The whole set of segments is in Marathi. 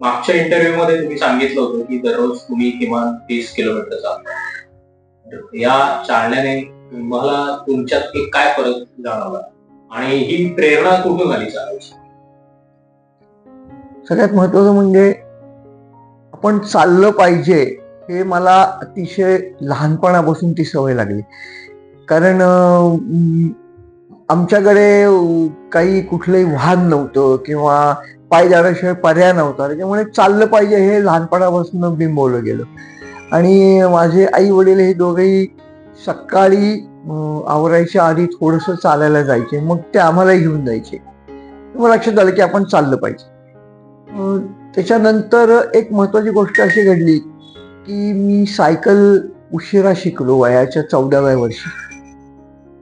मागच्या इंटरव्ह्यू मध्ये तुम्ही सांगितलं होतं की दररोज तुम्ही किमान तीस किलोमीटर चालता या चालण्याने तुम्हाला तुमच्यात एक काय फरक जाणवला? आणि ही प्रेरणा कुठून आली चालायची सगळ्यात महत्वाचं म्हणजे आपण चाललं पाहिजे हे मला अतिशय लहानपणापासून ती सवय लागली. कारण आमच्याकडे काही कुठलंही वाहन नव्हतं किंवा पाय जाण्याशिवाय पर्याय नव्हता. त्याच्यामुळे चाललं पाहिजे. हे लहानपणापासून बिंबवलं गेलं. आणि माझे आई वडील हे दोघेही सकाळी आवरायच्या आधी थोडंसं चालायला जायचे. मग ते आम्हाला घेऊन जायचे. मग लक्षात आलं की आपण चाललं पाहिजे. त्याच्यानंतर एक महत्वाची गोष्ट अशी घडली की मी सायकल उशिरा शिकलो वयाच्या चौदाव्या वर्षी.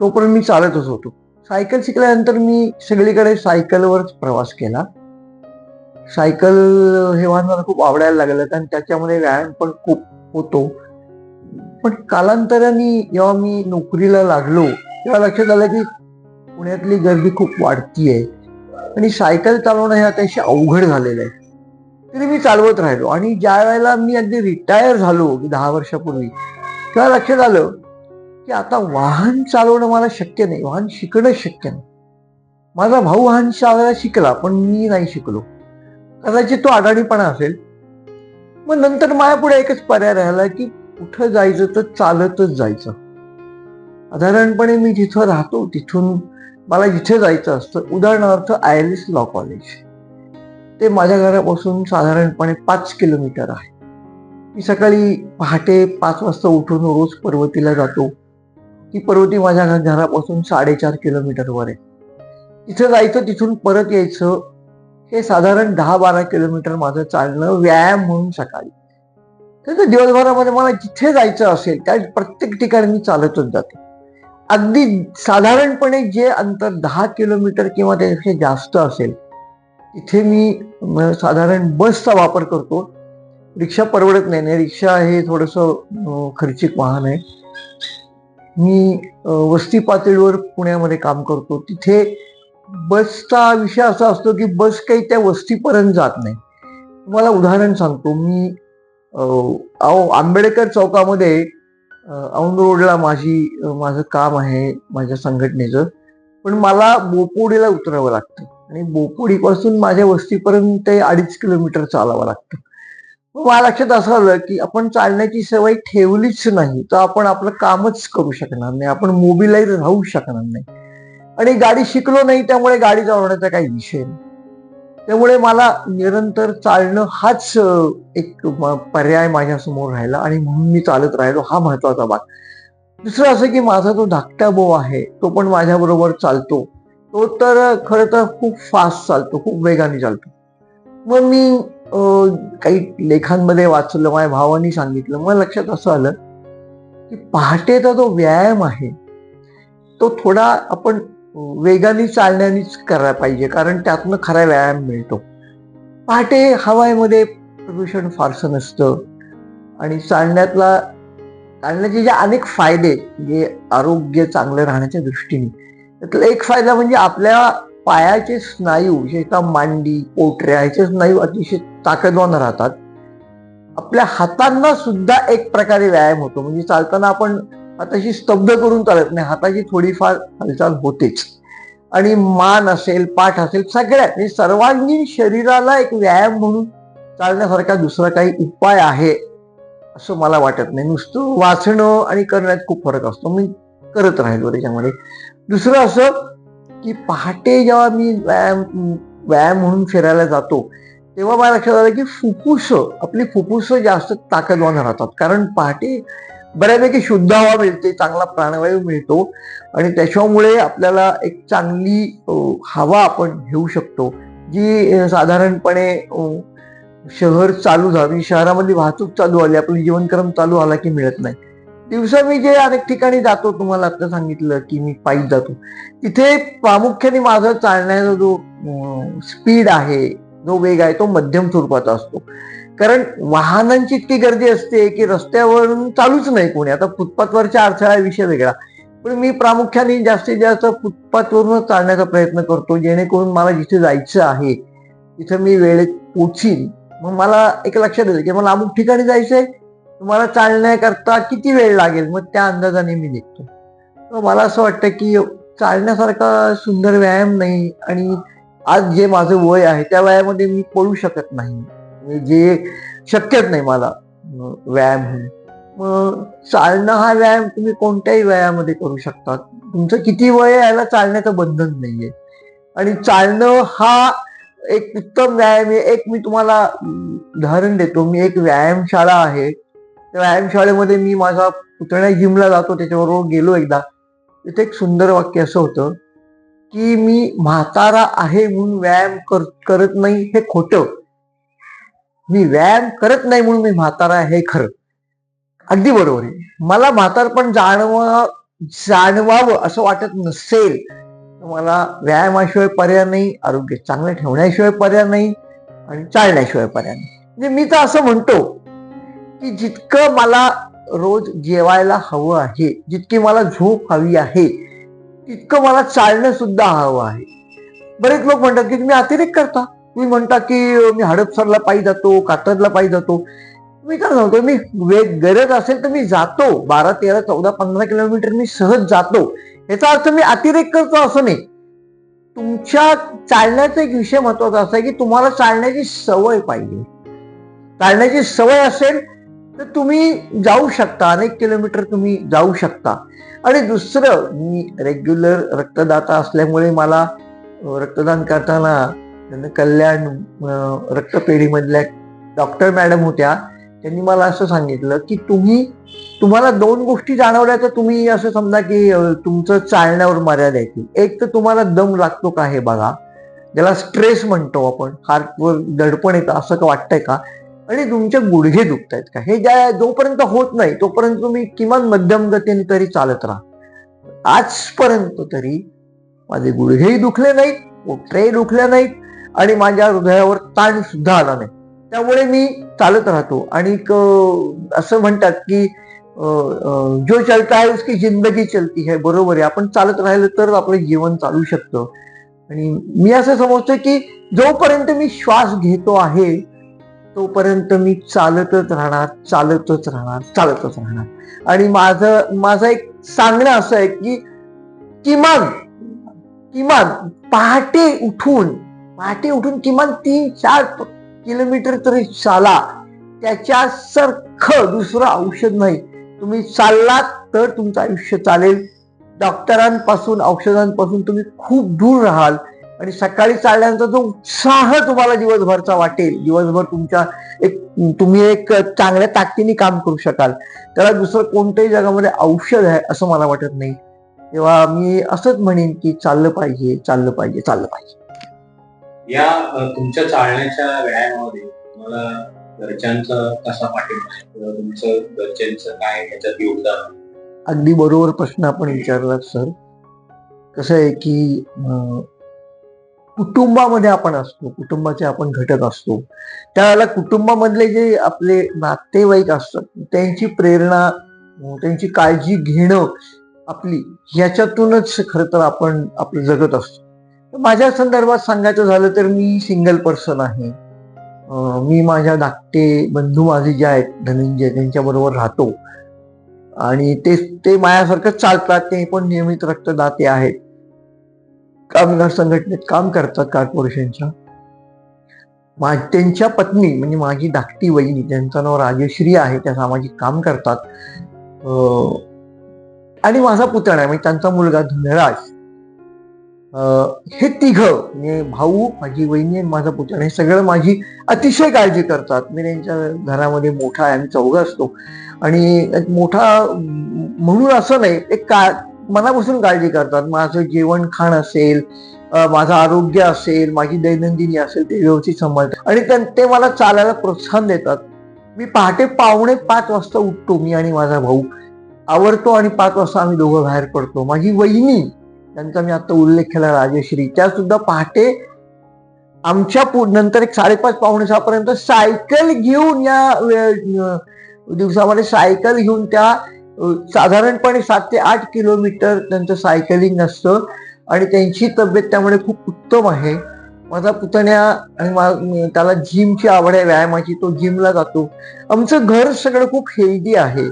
तोपर्यंत मी चालतच होतो. सायकल शिकल्यानंतर मी सगळीकडे सायकलवरच प्रवास केला. सायकल हे वाहन मला खूप आवडायला लागलं कारण त्याच्यामध्ये व्यायाम पण खूप होतो. पण कालांतराने जेव्हा मी नोकरीला लागलो तेव्हा लक्षात आलं की पुण्यातली गर्दी खूप वाढती आहे आणि सायकल चालवणं हे अतिशय अवघड झालेलं आहे. तरी मी चालवत राहिलो आणि ज्या वेळेला मी अगदी रिटायर झालो की दहा वर्षापूर्वी तेव्हा लक्षात आलं की आता वाहन चालवणं मला शक्य नाही वाहन शिकणं शक्य नाही. माझा भाऊ वाहन चालवायला शिकला पण मी नाही शिकलो. कदाचित तो आघाडीपणा असेल. मग नंतर माझ्यापुढे एकच पर्याय राहिला की कुठं जायचं तर चालतच जायचं. साधारणपणे मी जिथं राहतो तिथून मला जिथे जायचं असतं. उदाहरणार्थ I L S law college. ते माझ्या घरापासून साधारणपणे पाच किलोमीटर आहे. मी सकाळी पहाटे पाच वाजता उठून रोज पर्वतीला जातो. ती पर्वती माझ्या घरापासून साडेचार किलोमीटरवर आहे. तिथं जायचं तिथून परत यायचं. हे साधारण दहा बारा किलोमीटर माझं चालणं व्यायाम म्हणून सकाळी. तर दिवसभरामध्ये मला जिथे जायचं असेल त्या प्रत्येक ठिकाणी मी चालतच जातो. अगदी साधारणपणे जे अंतर दहा किलोमीटर किंवा त्यापेक्षा जास्त असेल तिथे मी म, साधारण बसचा वापर करतो. रिक्षा परवडत नाही आणि रिक्षा हे थोडंसं खर्चिक वाहन आहे. मी वस्ती पातळीवर पुण्यामध्ये काम करतो. तिथे बसचा विषय असा असतो की बस काही त्या वस्तीपर्यंत जात नाही. तुम्हाला उदाहरण सांगतो. मी अहो आंबेडकर चौकामध्ये औंध रोडला माझी माझं काम आहे माझ्या संघटनेचं. पण मला बोपोडीला उतरावं लागतं. आणि बोपोडीपासून माझ्या वस्तीपर्यंत ते अडीच किलोमीटर चालावं लागतं. मला लक्षात असं आलं की आपण चालण्याची सवय ठेवलीच नाही. तर आपण आपलं कामच करू शकणार नाही. आपण मोबिलाईज राहू शकणार नाही. आणि गाडी शिकलो नाही त्यामुळे गाडी चालवण्याचा काही विषय नाही. त्यामुळे मला निरंतर चालणं हाच एक म- पर्याय माझ्यासमोर राहिला आणि म्हणून मी चालत राहिलो हा महत्त्वाचा भाग. दुसरं असं की माझा जो धाकटा भाऊ आहे तो पण माझ्याबरोबर चालतो. तो तर खरं तर खूप फास्ट चालतो खूप वेगाने चालतो. मग मी काही लेखांमध्ये वाचलं माझ्या भावानी सांगितलं. मग लक्षात असं आलं की पहाटेचा जो व्यायाम आहे तो थोडा आपण वेगाने चालण्यानेच करायला पाहिजे कारण त्यातनं खरा व्यायाम मिळतो. पहाटे हवाईमध्ये प्रदूषण फारसं नसतं. आणि चालण्यातला चालण्याचे जे अनेक फायदे जे आरोग्य चांगलं राहण्याच्या दृष्टीने त्यातला एक फायदा म्हणजे आपल्या पायाचे स्नायू विशेषतः मांडी पोटऱ्या ह्याचे स्नायू अतिशय ताकदवान राहतात. आपल्या हातांना सुद्धा एक प्रकारे व्यायाम होतो. म्हणजे चालताना आपण हाताशी स्तब्ध करून चालत नाही. हाताची थोडीफार हालचाल होतेच. आणि मान असेल पाठ असेल सगळ्यात म्हणजे सर्वांगीण शरीराला एक व्यायाम म्हणून चालण्यासारखा दुसरा काही उपाय आहे असं मला वाटत नाही. नुसतं वाचणं आणि करण्यात खूप फरक असतो. मी करत राहिलो त्याच्यामध्ये. दुसरं असं की पहाटे जेव्हा मी व्यायाम व्यायाम म्हणून फिरायला जातो तेव्हा मला लक्षात आलं की फुफ्फुस आपली फुफ्फुस जास्त ताकदवान राहतात. कारण पहाटे बऱ्यापैकी शुद्ध हवा मिळते चांगला प्राणवायू मिळतो आणि त्याच्यामुळे आपल्याला एक चांगली हवा आपण घेऊ शकतो जी साधारणपणे शहर चालू झाली म्हणजे शहरामध्ये वाहतूक चालू आली आपली जीवनक्रम चालू आला की मिळत नाही. दिवसा मी जे अनेक ठिकाणी जातो तुम्हाला आता सांगितलं की मी पायी जातो तिथे प्रामुख्याने माझा चालण्याचा जो स्पीड आहे जो वेग आहे तो मध्यम स्वरूपाचा असतो. कारण वाहनांची इतकी गर्दी असते की रस्त्यावरून चालूच नाही कोणी. आता फुटपाथवरच्या अडथळा विषय वेगळा. पण मी प्रामुख्याने जास्तीत जास्त फुटपाथवरूनच चालण्याचा प्रयत्न करतो जेणेकरून मला जिथे जायचं आहे तिथं मी वेळेत पोचीन. मग मला एक लक्षात येतं की मला अमुक ठिकाणी जायचंय तुम्हाला चालण्याकरता किती वेळ लागेल? मग त्या अंदाजाने मी निघतो. मला असं वाटतं की चालण्यासारखा सुंदर व्यायाम नाही आणि आज जे माझं वय आहे त्या वयामध्ये मी पळू शकत नाही. म्हणजे जे शक्यच नाही मला व्यायाम होणं. मग चालणं हा व्यायाम तुम्ही कोणत्याही वयामध्ये करू शकता. तुमचं किती वय आहे याला चालण्याचं बंधन नाहीये. आणि चालणं हा एक उत्तम व्यायाम आहे. एक मी तुम्हाला उदाहरण देतो. मी एक व्यायामशाळा आहे. त्या व्यायामशाळेमध्ये मी माझा पुतण्या जिमला जातो. त्याच्याबरोबर गेलो एकदा. तिथे एक सुंदर वाक्य असं होतं की मी म्हातारा आहे म्हणून व्यायाम कर, करत नाही हे खोटं. मी व्यायाम करत नाही म्हणून मी म्हातारा आहे हे खरं. अगदी बरोबर आहे. मला म्हातारपण जाणव जाणवावं असं वाटत नसेल तर मला व्यायामाशिवाय पर्याय नाही आरोग्य चांगलं ठेवण्याशिवाय पर्याय नाही आणि चालण्याशिवाय पर्याय नाही. म्हणजे मी तर असं म्हणतो की जितकं मला रोज जेवायला हवं आहे जितकी मला झोप हवी आहे तितकं मला चालणं सुद्धा हवं आहे. बरेच लोक म्हणतात की तुम्ही अतिरेक करता. तुम्ही म्हणता की मी हडपसरला पायी जातो कात्रजला पायी जातो. मी काय सांगतो मी वेग गरज असेल तर मी जातो. बारा तेरा चौदा पंधरा किलोमीटर मी सहज जातो. याचा अर्थ मी अतिरेक करतो असं नाही. तुमच्या चालण्याचा एक विषय महत्त्वाचा असा आहे की तुम्हाला चालण्याची सवय पाहिजे. चालण्याची सवय असेल तर तुम्ही जाऊ शकता. अनेक किलोमीटर तुम्ही जाऊ शकता. आणि दुसरं मी रेग्युलर रक्तदाता असल्यामुळे मला रक्तदान करताना त्यांना कल्याण रक्तपेढीमधल्या डॉक्टर मॅडम होत्या त्यांनी मला असं सांगितलं की तुम्ही तुम्हाला दोन गोष्टी जाणवल्या तर तुम्ही असं समजा की तुमचं चालण्यावर मर्यादा येते एक तर तुम्हाला दम लागतो का हे बघा. ज्याला स्ट्रेस म्हणतो आपण हार्टवर दडपण येतं असं का वाटतंय का? आणि तुमचे गुडघे दुखत आहेत का? हे ज्या जोपर्यंत होत नाही तोपर्यंत तुम्ही किमान मध्यम गतीने तरी चालत राहा. आजपर्यंत तरी माझे गुडघेही दुखले नाहीत पोटरेही दुखले नाहीत आणि माझ्या हृदयावर ताण सुद्धा आला नाही. त्यामुळे मी चालत राहतो. आणि क- असं म्हणतात की जो चलता है उसकी जिंदगी चलती है बरोबर आहे. आपण चालत राहिलं तर आपलं जीवन चालू शकतं. आणि मी असं समजतो की जोपर्यंत मी श्वास घेतो आहे तोपर्यंत मी चालतच राहणार चालतच राहणार चालतच राहणार. आणि माझं माझं एक सांगणं असं आहे की किमान किमान पहाटे उठून पहाटे उठून किमान तीन चार किलोमीटर तरी चाला त्याच्यासारखं दुसरं औषध नाही. तुम्ही चाललात तर तुमचं आयुष्य चालेल. डॉक्टरांपासून औषधांपासून तुम्ही खूप दूर राहाल. आणि सकाळी चालल्यानंतर जो उत्साह तुम्हाला दिवसभरचा वाटेल दिवसभर तुमच्या एक तुम्ही एक चांगल्या ताकदीने काम करू शकाल. त्याला दुसरं कोणत्याही जगामध्ये औषध आहे असं मला वाटत नाही. तेव्हा मी असंच म्हणेन की चाललं पाहिजे चाललं पाहिजे चाललं पाहिजे. या तुमच्या चालण्याच्या व्यायामामध्ये तुम्हाला घरच्यांचा कसा पाठिंबा आहे? किंवा तुमचं घरच्यांचं काय याच्यात योगदान? अगदी बरोबर प्रश्न आपण विचारला सर. कसं आहे की कुटुंबामध्ये आपण असतो कुटुंबाचे आपण घटक असतो. त्यावेळेला कुटुंबामधले जे आपले नातेवाईक असतात त्यांची प्रेरणा त्यांची काळजी घेणं आपली ह्याच्यातूनच खरं तर आपण आपलं जगत असतो. माझ्या संदर्भात सांगायचं झालं तर मी सिंगल पर्सन आहे. मी माझ्या धाकटे बंधू माझे जे आहेत धनंजय त्यांच्याबरोबर राहतो. आणि ते ते माझ्यासारखं चालतात ते पण नियमित रक्तदाते आहेत. कामगार संघटनेत काम करतात कॉर्पोरेशनच्या मा त्यांच्या पत्नी म्हणजे माझी धाकटी वहिनी त्यांचं नाव राजश्री आहे त्या सामाजिक काम करतात. आणि माझा पुतणा आहे म्हणजे त्यांचा मुलगा धनराज. हे तिघ म्हणजे भाऊ माझी वहिनी आणि माझा पुत्र हे सगळं माझी अतिशय काळजी करतात. मी त्यांच्या घरामध्ये मोठा आहे आम्ही चौघा असतो. आणि मोठा म्हणून असं नाही एक का मनापासून काळजी करतात. माझं जेवण खाण असेल माझं आरोग्य असेल माझी दैनंदिनी असेल ते व्यवस्थित सांभाळतात. आणि त्यां- ते मला चालायला प्रोत्साहन देतात. मी पहाटे पावणे पाच वाजता उठतो मी आणि माझा भाऊ. आवडतो आणि पाच वाजता आम्ही दोघं बाहेर पडतो. माझी वहिनी त्यांचा मी आता उल्लेख केला राजश्री. त्या सुद्धा पहाटे आमच्या नंतर एक साडेपाच पावणे सहापर्यंत सायकल घेऊन या दिवसामध्ये सायकल घेऊन त्या साधारणपणे सात ते आठ किलोमीटर त्यांचं सायकलिंग असतं. आणि त्यांची तब्येत त्यामुळे खूप उत्तम आहे. माझा पुतण्या आणि त्याला जिमची आवड आहे व्यायामाची तो जिमला जातो. आमचं घर सगळं खूप हेल्दी आहे.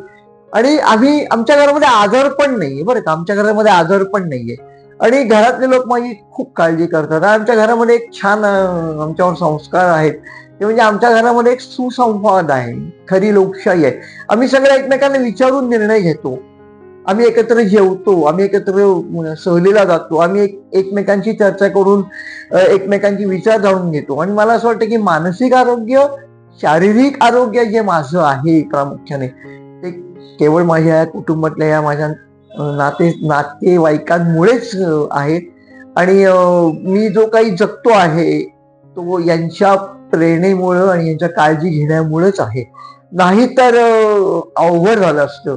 आणि आम्ही आमच्या घरामध्ये आजार पण नाहीये बरं का? आमच्या घरामध्ये आजार पण नाहीये. आणि घरातले लोक माझी खूप काळजी करतात. आणि आमच्या घरामध्ये एक छान आमच्यावर संस्कार आहेत. ते म्हणजे आमच्या घरामध्ये एक सुसंवाद आहे. खरी लोकशाही आहे. आम्ही सगळे एकमेकांना विचारून निर्णय घेतो. आम्ही एकत्र जेवतो. आम्ही एकत्र सहलीला जातो. आम्ही एक एकमेकांची चर्चा करून एकमेकांची विचार जाणून घेतो. आणि मला असं वाटतं की मानसिक आरोग्य शारीरिक आरोग्य जे माझं आहे प्रामुख्याने ते केवळ माझ्या कुटुंबातल्या या माझ्या नाते नातेवाईकांमुळेच आहेत. आणि मी जो काही जगतो आहे तो यांच्या प्रेरणेमुळं आणि यांच्या काळजी घेण्यामुळेच आहे. नाहीतर अवघड झालं असतं.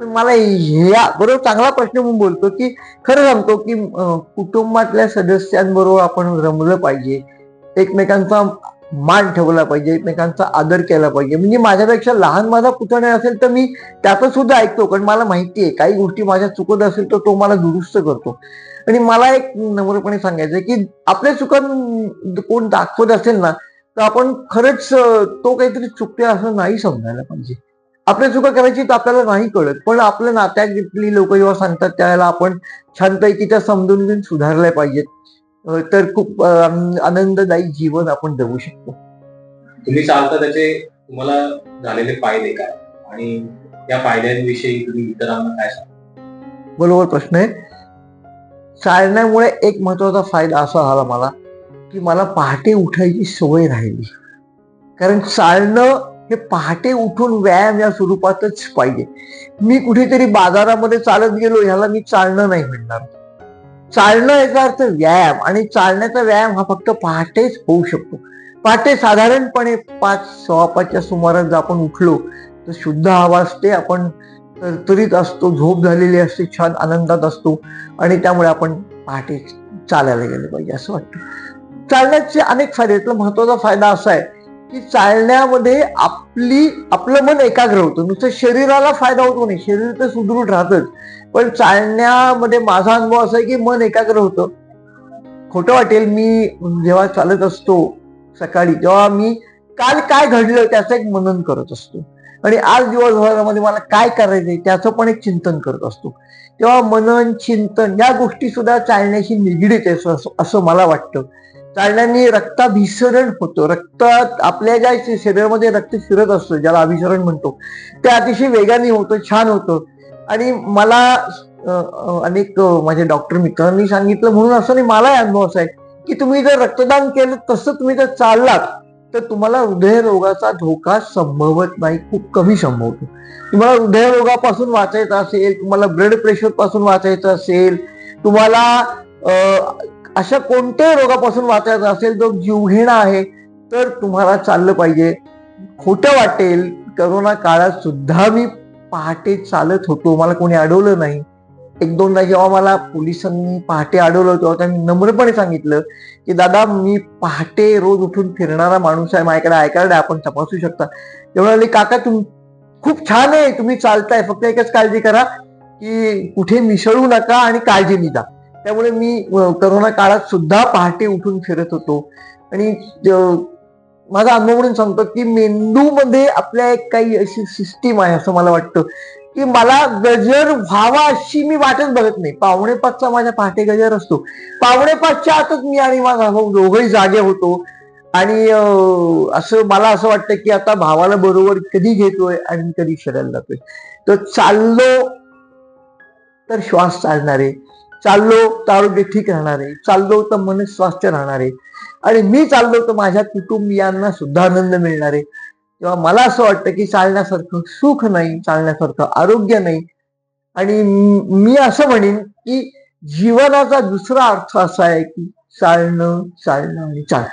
पण मला ह्या बरोबर चांगला प्रश्न म्हणून बोलतो की खरं सांगतो की कुटुंबातल्या सदस्यांबरोबर आपण रमलं पाहिजे. एकमेकांचा मान ठेवला पाहिजे एकमेकांचा आदर केला पाहिजे. म्हणजे माझ्यापेक्षा लहान माझा पुतण्या असेल तर मी त्याचं सुद्धा ऐकतो. कारण मला माहिती आहे काही गोष्टी माझ्या चुकत असेल तर तो मला दुरुस्त करतो. आणि मला एक नम्रपणे सांगायचं की आपल्या चुकां कोण दाखवत असेल ना तर आपण खरंच तो काहीतरी चुकते असं नाही समजायला पाहिजे. आपल्या चुका करायची तर आपल्याला नाही कळत. पण आपल्या नात्यातली लोक जेव्हा सांगतात त्यावेळेला आपण छानपैकी त्या समजून घेऊन सुधारल्या पाहिजेत. तर खूप आनंददायी जीवन आपण जगू शकतो. तुम्ही चालता त्याचे तुम्हाला झालेले फायदे काय? आणि त्या फायद्यांविषयी तुम्ही इतरांना काय सांगा बरोबर प्रश्न आहे. चालण्यामुळे एक महत्त्वाचा फायदा असा झाला मला की मला पहाटे उठायची सवय राहिली. कारण चालणं हे पहाटे उठून व्यायाम या स्वरूपातच पाहिजे. मी कुठेतरी बाजारामध्ये चालत गेलो ह्याला मी चालणं नाही म्हणणार. चालणं याचा अर्थ व्यायाम आणि चालण्याचा व्यायाम हा फक्त पहाटेच होऊ शकतो पहाटे साधारणपणे पाच सव्वा पाचच्या सुमारास जर आपण उठलो तर शुद्ध हवा असते आपण तरतरीत असतो झोप झालेली असते छान आनंदात असतो आणि त्यामुळे आपण पहाटे चालायला गेलं पाहिजे असं वाटतं चालण्याचे अनेक फायदे आहेत. महत्त्वाचा फायदा असा आहे की चालण्यामध्ये आपली आपलं मन एकाग्र होतं. नुसतं शरीराला फायदा होतो नाही. शरीर तर सुदृढ राहतच. पण चालण्यामध्ये माझा अनुभव असा आहे की मन एकाग्र होतं. खोटं वाटेल मी जेव्हा चालत असतो सकाळी तेव्हा मी काल काय घडलं त्याचं एक मनन करत असतो. आणि आज दिवसभरामध्ये मला काय करायचंय त्याचं पण एक चिंतन करत असतो. तेव्हा मनन चिंतन या गोष्टी सुद्धा चालण्याशी निगडीत आहे असं- असं मला वाटतं. चालण्याने रक्ताभिसरण होतं. रक्तात आपल्या ज्या शरीरामध्ये रक्त फिरत असतं ज्याला अभिसरण म्हणतो ते अतिशय वेगाने होतं छान होतं. आणि मला अनेक माझे डॉक्टर मित्रांनी सांगितलं म्हणून असं नाही मलाही अनुभव असा आहे की तुम्ही जर रक्तदान केलं तसं तुम्ही जर चाललात तर तुम्हाला हृदयरोगाचा धोका संभवत नाही खूप कमी संभवतो. तुम्हाला हृदयरोगापासून वाचायचं असेल तुम्हाला ब्लड प्रेशरपासून वाचायचं असेल तुम्हाला अशा कोणत्याही रोगापासून वाचायचा असेल जो जीवघेणा आहे तर तुम्हाला चाललं पाहिजे. खोटं वाटेल करोना काळात सुद्धा मी पहाटे चालत होतो. मला कोणी अडवलं नाही. एक दोनदा जेव्हा मला पोलिसांनी पहाटे अडवलं तेव्हा त्यांनी नम्रपणे सांगितलं की दादा मी पहाटे रोज उठून फिरणारा माणूस आहे. माझ्याकडे ऐकायला आहे. आपण तपासू शकता. ते काका तुम खूप छान आहे. तुम्ही चालताय. फक्त एकच काळजी करा की कुठे मिसळू नका आणि काळजी निदा त्यामुळे मी करोना काळात सुद्धा पहाटे उठून फिरत होतो. आणि माझा अनुभव म्हणून सांगतो की मेंदूमध्ये आपल्या एक काही अशी सिस्टीम आहे असं मला वाटतं की मला गजर व्हावा अशी मी वाटच बघत नाही. पावणे पाचचा माझ्या पहाटे गजर असतो. पावणे पाचच्या आतच मी आणि माझा भाऊ दोघंही जागे होतो. आणि असं मला असं वाटतं की आता भावाला बरोबर कधी घेतोय आणि कधी शरायला जातोय. तर चाललो तर श्वास चालणार. आहे चाललो तर आरोग्य ठीक राहणार आहे. चाललो तर मन स्वास्थ्य राहणार आहे. आणि मी चाललो तर माझ्या कुटुंबियांना सुद्धा आनंद मिळणार आहे. तेव्हा मला असं वाटतं की चालण्यासारखं सुख नाही चालण्यासारखं आरोग्य नाही. आणि मी असं म्हणेन की जीवनाचा दुसरा अर्थ असा आहे की चालणं चालणं आणि चालणं.